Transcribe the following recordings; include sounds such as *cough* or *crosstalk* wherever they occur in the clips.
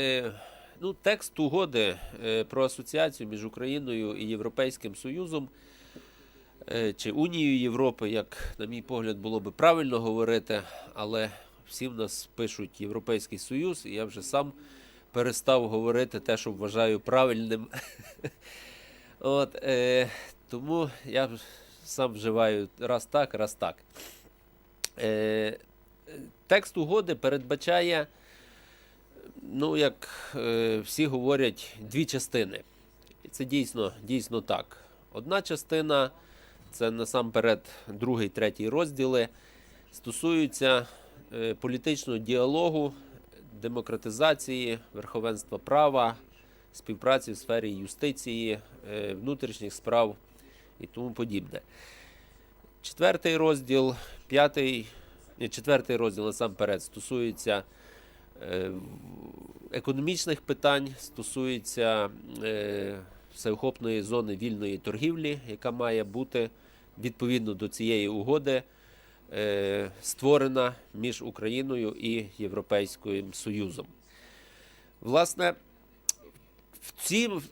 Е, Ну, текст угоди е, про асоціацію між Україною і Європейським Союзом е, чи Унією Європи, як, на мій погляд, було би правильно говорити, але всі в нас пишуть Європейський Союз, і я вже сам перестав говорити те, що вважаю правильним. *laughs* От, е, тому я сам вживаю раз так, раз так. Е, текст угоди передбачає ну, як е, всі говорять, дві частини. І це дійсно, дійсно так. Одна частина це насамперед другий, третій розділи, стосуються е, політичного діалогу, демократизації, верховенства права, співпраці в сфері юстиції, е, внутрішніх справ і тому подібне. Четвертий розділ, п'ятий, четвертий розділ насамперед стосується економічних питань, стосується е, всеохопної зони вільної торгівлі, яка має бути відповідно до цієї угоди е, створена між Україною і Європейським Союзом. Власне,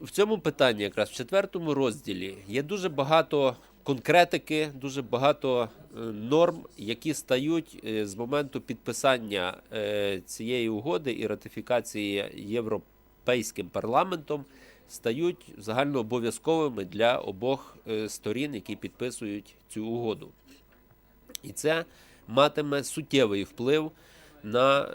в цьому питанні, якраз в четвертому розділі, є дуже багато конкретики, дуже багато е, норм, які стають е, з моменту підписання е, цієї угоди і ратифікації Європейським парламентом, стають загальнообов'язковими для обох сторін, які підписують цю угоду. І це матиме суттєвий вплив на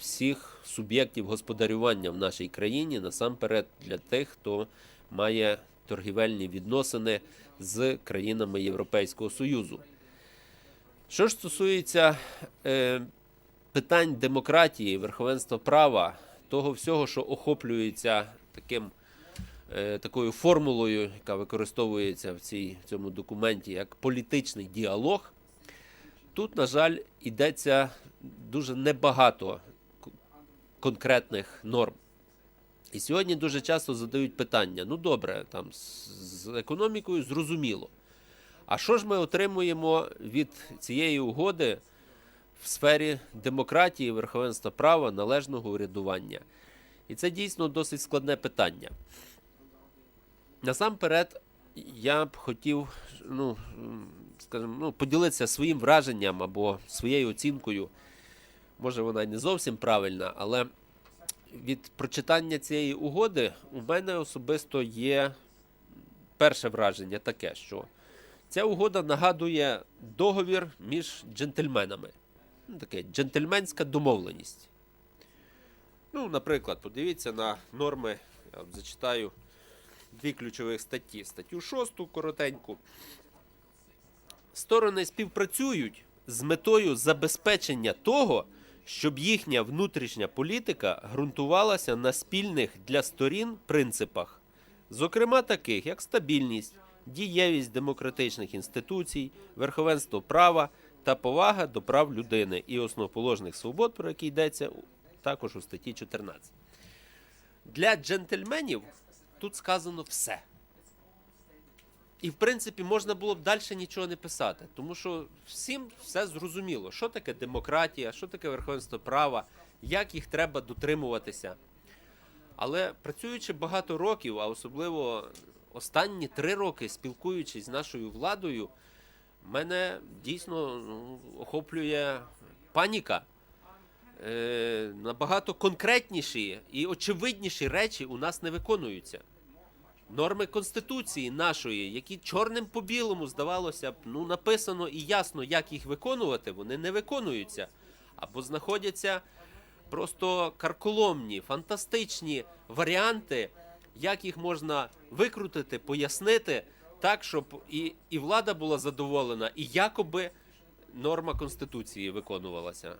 всіх суб'єктів господарювання в нашій країні, насамперед для тих, хто має торгівельні відносини з країнами Європейського Союзу. Що ж стосується е, питань демократії, верховенства права, того всього, що охоплюється таким, е, такою формулою, яка використовується в, цій, в цьому документі, як політичний діалог, тут, на жаль, йдеться дуже небагато конкретних норм. І сьогодні дуже часто задають питання: ну добре, там з, економікою зрозуміло. А що ж ми отримуємо від цієї угоди в сфері демократії, верховенства права, належного урядування? І це дійсно досить складне питання. Насамперед, я б хотів, ну, скажімо, ну, поділитися своїм враженням або своєю оцінкою. Може, вона не зовсім правильна, але від прочитання цієї угоди у мене особисто є перше враження таке, що ця угода нагадує договір між джентльменами. Ну, таке джентльменська домовленість. Ну, наприклад, подивіться на норми, я вам зачитаю дві ключових статті. Статтю 6 коротеньку. Сторони співпрацюють з метою забезпечення того, щоб їхня внутрішня політика ґрунтувалася на спільних для сторін принципах, зокрема таких як стабільність, дієвість демократичних інституцій, верховенство права та повага до прав людини і основоположних свобод, про які йдеться також у статті 14. Для джентльменів тут сказано все. І, в принципі, можна було б далі нічого не писати, тому що всім все зрозуміло, що таке демократія, що таке верховенство права, як їх треба дотримуватися. Але працюючи багато років, а особливо останні три роки спілкуючись з нашою владою, мене дійсно ну, охоплює паніка. Е, набагато конкретніші і очевидніші речі у нас не виконуються норми Конституції нашої, які чорним по білому, здавалося б, ну написано і ясно, як їх виконувати, вони не виконуються. Або знаходяться просто карколомні, фантастичні варіанти, як їх можна викрутити, пояснити так, щоб і, і влада була задоволена, і якоби норма Конституції виконувалася.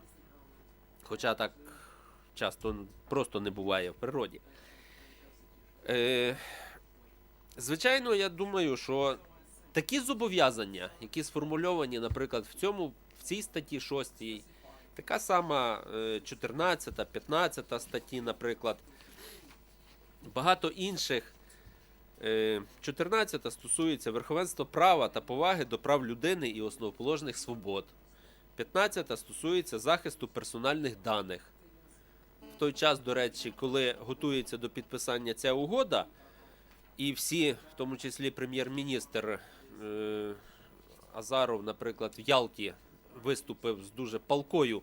Хоча так часто просто не буває в природі. Е, Звичайно, я думаю, що такі зобов'язання, які сформульовані, наприклад, в цьому в цій статті 6, така сама е, 14, 15 статті, наприклад, багато інших. Е, 14 стосується верховенства права та поваги до прав людини і основоположних свобод. 15 стосується захисту персональних даних. В той час, до речі, коли готується до підписання ця угода, і всі, в тому числі прем'єр-міністр е, Азаров, наприклад, в Ялті виступив з дуже палкою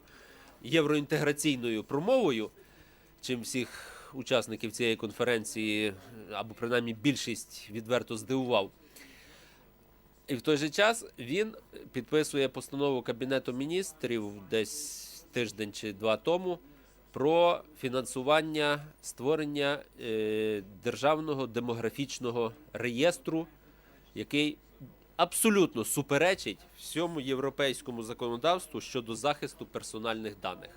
євроінтеграційною промовою, чим всіх учасників цієї конференції, або принаймні більшість відверто здивував. І в той же час він підписує постанову Кабінету міністрів десь тиждень чи два тому про фінансування створення е, державного демографічного реєстру, який абсолютно суперечить всьому європейському законодавству щодо захисту персональних даних.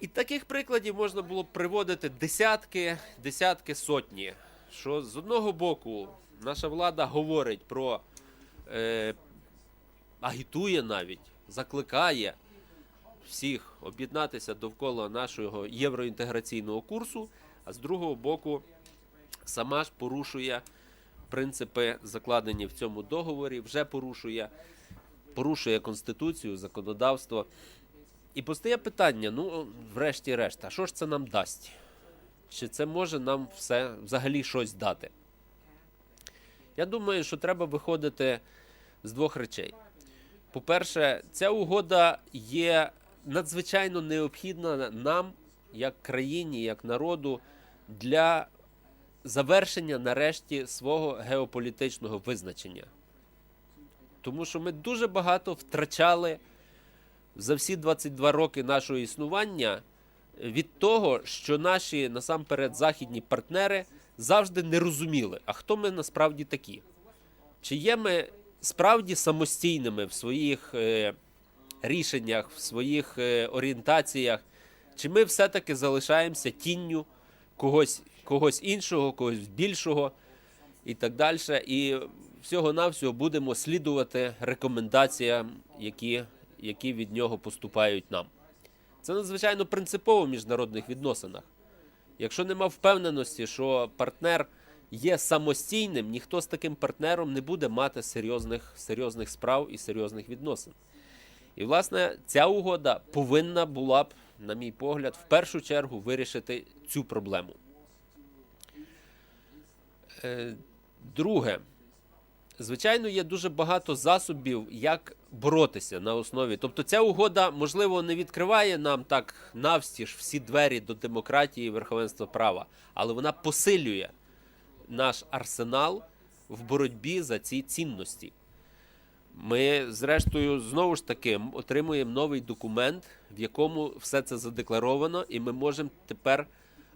І таких прикладів можна було б приводити десятки, десятки сотні. Що з одного боку наша влада говорить про е, агітує навіть, закликає всіх об'єднатися довкола нашого євроінтеграційного курсу, а з другого боку, сама ж порушує принципи, закладені в цьому договорі, вже порушує, порушує конституцію, законодавство. І постає питання: ну, врешті-решт, а що ж це нам дасть? Чи це може нам все взагалі щось дати? Я думаю, що треба виходити з двох речей. По-перше, ця угода є надзвичайно необхідна нам, як країні, як народу, для завершення нарешті свого геополітичного визначення. Тому що ми дуже багато втрачали за всі 22 роки нашого існування від того, що наші насамперед західні партнери завжди не розуміли, а хто ми насправді такі. Чи є ми справді самостійними в своїх е, рішеннях, в своїх е, орієнтаціях, чи ми все-таки залишаємося тінню когось, когось іншого, когось більшого і так далі. І всього-навсього будемо слідувати рекомендаціям, які, які від нього поступають нам. Це надзвичайно принципово в міжнародних відносинах. Якщо нема впевненості, що партнер є самостійним, ніхто з таким партнером не буде мати серйозних, серйозних справ і серйозних відносин. І, власне, ця угода повинна була б, на мій погляд, в першу чергу вирішити цю проблему. Е, Друге, звичайно, є дуже багато засобів, як боротися на основі. Тобто, ця угода, можливо, не відкриває нам так навстіж всі двері до демократії і верховенства права, але вона посилює наш арсенал в боротьбі за ці цінності. Ми, зрештою, знову ж таки отримуємо новий документ, в якому все це задекларовано, і ми можемо тепер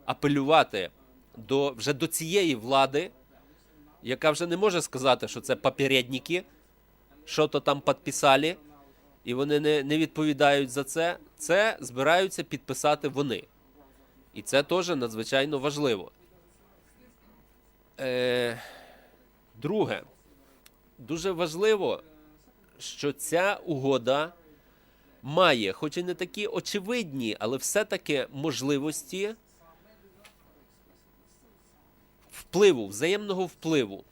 апелювати до, вже до цієї влади, яка вже не може сказати, що це попередники, що то там підписали, і вони не, не відповідають за це. Це збираються підписати вони. І це теж надзвичайно важливо. Е, друге, дуже важливо, що ця угода має, хоч і не такі очевидні, але все-таки можливості впливу, взаємного впливу,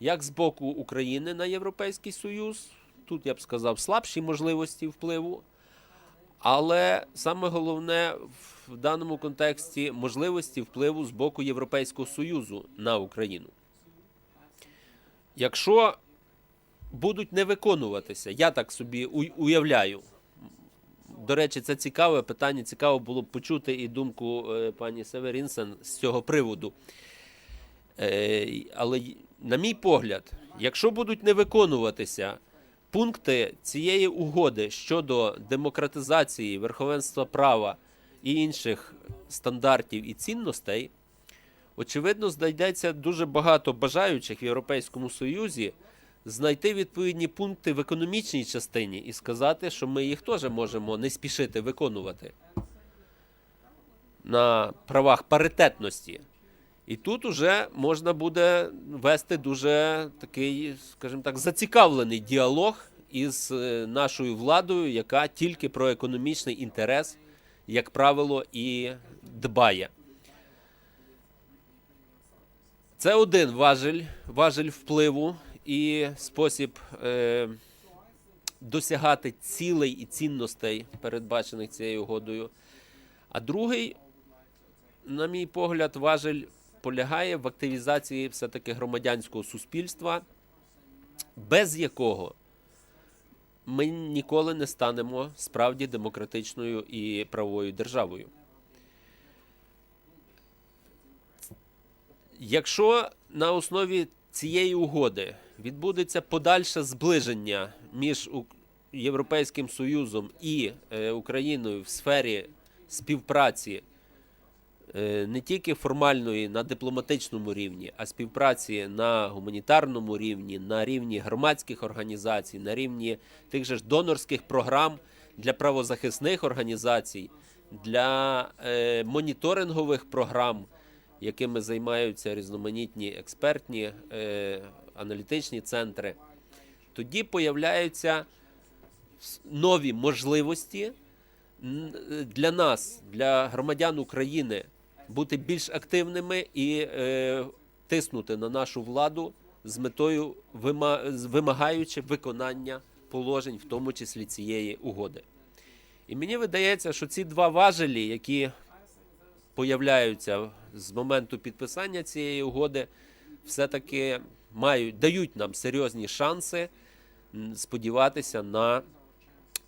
як з боку України на Європейський Союз, тут я б сказав слабші можливості впливу, але саме головне в даному контексті можливості впливу з боку Європейського Союзу на Україну. Якщо будуть не виконуватися, я так собі уявляю. До речі, це цікаве питання. Цікаво було б почути і думку е, пані Северінсен з цього приводу. Е, але, на мій погляд, якщо будуть не виконуватися пункти цієї угоди щодо демократизації, верховенства права і інших стандартів і цінностей, очевидно, знайдеться дуже багато бажаючих в Європейському Союзі знайти відповідні пункти в економічній частині і сказати, що ми їх теж можемо не спішити виконувати на правах паритетності. І тут уже можна буде вести дуже такий, скажімо так, зацікавлений діалог із е, нашою владою, яка тільки про економічний інтерес, як правило, і дбає. Це один важель, важель впливу і спосіб е, досягати цілей і цінностей, передбачених цією угодою. А другий, на мій погляд, важель полягає в активізації все-таки громадянського суспільства, без якого ми ніколи не станемо справді демократичною і правовою державою. Якщо на основі цієї угоди відбудеться подальше зближення між Європейським Союзом і е, Україною в сфері співпраці е, не тільки формальної на дипломатичному рівні, а співпраці на гуманітарному рівні, на рівні громадських організацій, на рівні тих же ж донорських програм для правозахисних організацій, для е, моніторингових програм, якими займаються різноманітні експертні е, аналітичні центри, тоді появляються нові можливості для нас, для громадян України, бути більш активними і е, тиснути на нашу владу з метою вимагаючи виконання положень, в тому числі цієї угоди. І мені видається, що ці два важелі, які появляються з моменту підписання цієї угоди, все-таки мають, дають нам серйозні шанси сподіватися на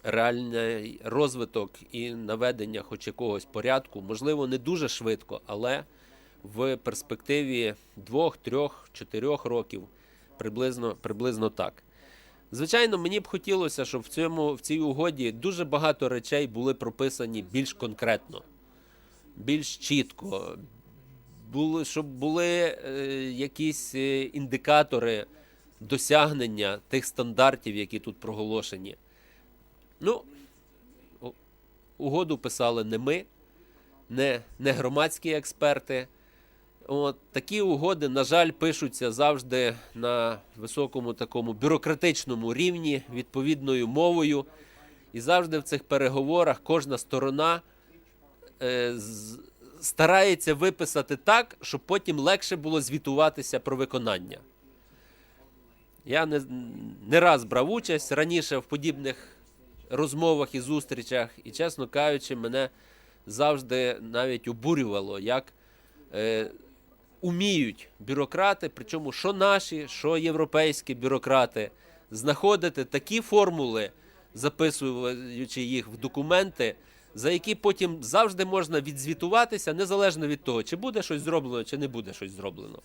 реальний розвиток і наведення хоч якогось порядку, можливо, не дуже швидко, але в перспективі двох, трьох, чотирьох років приблизно, приблизно так. Звичайно, мені б хотілося, щоб в цьому в цій угоді дуже багато речей були прописані більш конкретно, більш чітко, були, щоб були е, якісь е, індикатори досягнення тих стандартів, які тут проголошені. Ну, угоду писали не ми, не, не громадські експерти. От, такі угоди, на жаль, пишуться завжди на високому такому бюрократичному рівні, відповідною мовою. І завжди в цих переговорах кожна сторона е, старається виписати так, щоб потім легше було звітуватися про виконання. Я не, не раз брав участь раніше в подібних розмовах і зустрічах, і, чесно кажучи, мене завжди навіть обурювало, як е, уміють бюрократи, причому що наші, що європейські бюрократи, знаходити такі формули, записуючи їх в документи, за які потім завжди можна відзвітуватися, незалежно від того, чи буде щось зроблено, чи не буде щось зроблено.